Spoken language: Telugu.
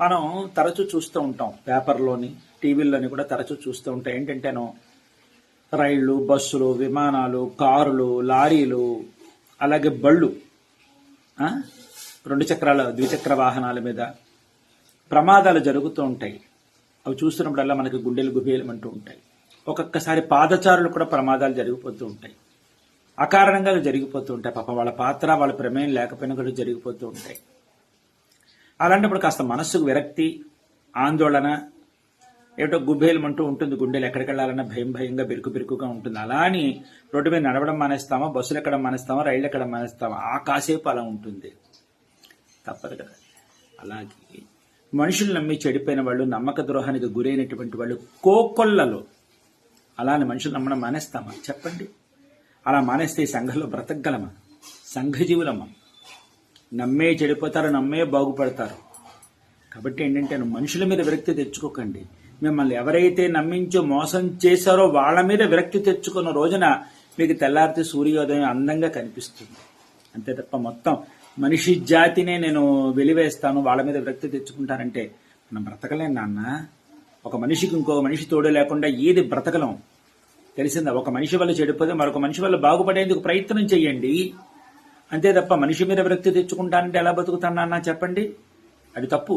మనం తరచూ చూస్తూ ఉంటాం. పేపర్లోని టీవీల్లోని కూడా తరచూ చూస్తూ ఉంటాం. ఏంటంటేనో రైళ్ళు బస్సులు విమానాలు కారులు లారీలు అలాగే బళ్ళు రెండు చక్రాల ద్విచక్ర వాహనాల మీద ప్రమాదాలు జరుగుతూ ఉంటాయి. అవి చూస్తున్నప్పుడల్లా మనకి గుండెలు గుబేలమంటూ ఉంటాయి. ఒక్కొక్కసారి పాదచారులు కూడా ప్రమాదాలు జరిగిపోతూ ఉంటాయి. అకారణంగా జరిగిపోతూ ఉంటాయి. పాప వాళ్ళ పాత్ర వాళ్ళ ప్రమేయం లేకపోయినా కూడా జరిగిపోతూ ఉంటాయి. అలాంటప్పుడు కాస్త మనస్సుకు విరక్తి ఆందోళన ఏటో గుబేలమంటూ ఉంటుంది గుండెలు ఎక్కడికెళ్ళాలన్నా భయం భయంగా బిరుకు బిరుకుగా ఉంటుంది. అలా అని రోడ్డు మీద నడవడం మానేస్తామా బస్సులు ఎక్కడం మానేస్తామా రైళ్ళు ఎక్కడం మానేస్తామా ఆ కాసేపు అలా ఉంటుంది. తప్పదు కదా. అలాగే మనుషులు నమ్మి చెడిపోయిన వాళ్ళు నమ్మక ద్రోహానికి గురైనటువంటి వాళ్ళు కోకొల్లలో. అలానే మనుషులు నమ్మడం మానేస్తామా? చెప్పండి. అలా మానేస్తే ఈ సంఘంలో బ్రతకగలమా? సంఘజీవులమా? నమ్మే చెడిపోతారు నమ్మే బాగుపడతారు. కాబట్టి ఏంటంటే మనుషుల మీద విరక్తి తెచ్చుకోకండి. మిమ్మల్ని ఎవరైతే నమ్మించో మోసం చేశారో వాళ్ళ మీద విరక్తి తెచ్చుకున్న రోజున మీకు తెల్లారితే సూర్యోదయం అందంగా కనిపిస్తుంది. అంతే తప్ప మొత్తం మనిషి జాతినే నేను వెలివేస్తాను వాళ్ళ మీద విరక్తి తెచ్చుకుంటానంటే మనం బ్రతకలేం నాన్న. ఒక మనిషికి ఇంకో మనిషి తోడు లేకుండా ఏది బ్రతకలం. తెలిసిందా? ఒక మనిషి వల్ల చెడిపోతే మరొక మనిషి వల్ల బాగుపడేందుకు ప్రయత్నం చేయండి. అంతే తప్ప మనిషి మీద విరక్తి తెచ్చుకుంటానంటే ఎలా బతుకుతానన్నా చెప్పండి? అది తప్పు.